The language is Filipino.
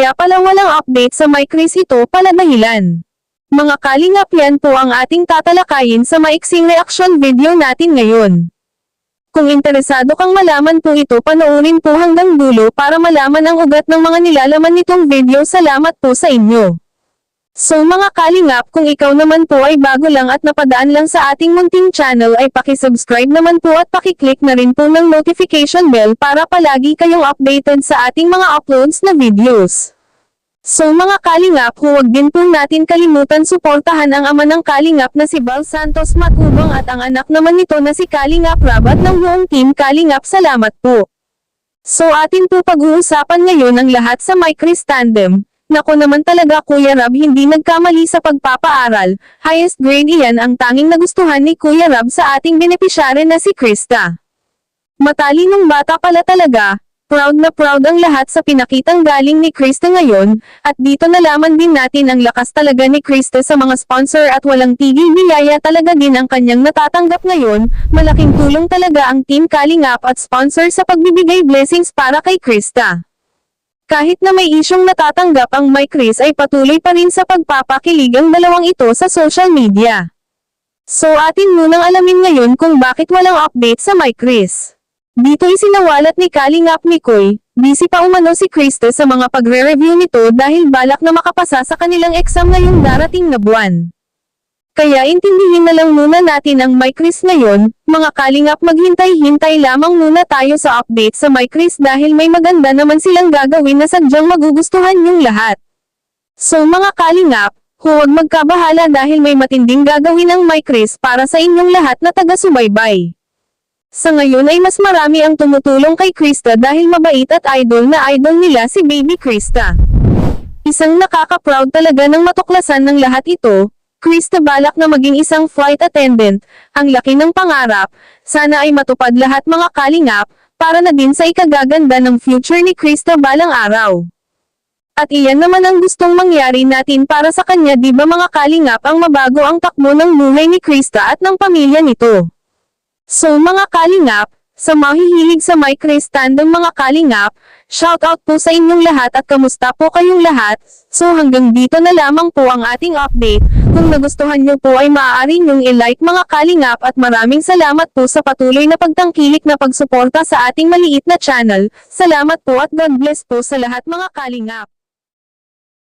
Kaya pala walang update sa My Chris ito pala dahilan. Mga kalingap yan po ang ating tatalakayin sa maiksing reaction video natin ngayon. Kung interesado kang malaman po ito panoorin po hanggang dulo para malaman ang ugat ng mga nilalaman nitong video salamat po sa inyo. So mga kalingap kung ikaw naman po ay bago lang at napadaan lang sa ating munting channel ay pakisubscribe naman po at pakiclick na rin po ng notification bell para palagi kayong updated sa ating mga uploads na videos. So mga kalingap huwag din po natin kalimutan suportahan ang ama ng kalingap na si Bal Santos Matubang at ang anak naman nito na si Kalingap Rabat ng buong team Kalingap salamat po. So atin po pag-uusapan ngayon ang lahat sa My Chris Tandem. Nako naman talaga Kuya Rab hindi nagkamali sa pagpapaaral, highest grade iyan ang tanging nagustuhan ni Kuya Rab sa ating benepisyare na si Krista. Matalinong bata pala talaga, proud na proud ang lahat sa pinakitang galing ni Krista ngayon, at dito nalaman din natin ang lakas talaga ni Krista sa mga sponsor at walang tigil biyaya talaga din ang kanyang natatanggap ngayon, malaking tulong talaga ang Team Kalingap at sponsor sa pagbibigay blessings para kay Krista. Kahit na may isyong natatanggap ang My Chris ay patuloy pa rin sa pagpapakilig ang dalawang ito sa social media. So atin munang alamin ngayon kung bakit walang update sa My Chris. Dito isinawalat ni Kalingap Mikoy, busy pa umano si Krista sa mga pagre-review nito dahil balak na makapasa sa kanilang exam ngayong darating na buwan. Kaya intindihin na lang muna natin ang My Chris ngayon, mga kalingap maghintay-hintay lamang muna tayo sa update sa My Chris dahil may maganda naman silang gagawin na sadyang magugustuhan yung lahat. So mga kalingap, huwag magkabahala dahil may matinding gagawin ang My Chris para sa inyong lahat na taga-subaybay. Sa ngayon ay mas marami ang tumutulong kay Krista dahil mabait at idol na idol nila si Baby Krista. Isang nakaka-proud talaga ng matuklasan ng lahat ito, Krista balak na maging isang flight attendant, ang laki ng pangarap, sana ay matupad lahat mga kalingap, para na din sa ikagaganda ng future ni Krista balang araw. At iyan naman ang gustong mangyari natin para sa kanya di ba mga kalingap ang mabago ang takbo ng buhay ni Krista at ng pamilya nito. So mga kalingap, sa mahihilig sa My Chris Tandem mga kalingap, shoutout po sa inyong lahat at kamusta po kayong lahat, so hanggang dito na lamang po ang ating update, kung nagustuhan nyo po ay maaari nyong i-like mga kalingap at maraming salamat po sa patuloy na pagtangkilik na pagsuporta sa ating maliit na channel, salamat po at God bless po sa lahat mga kalingap.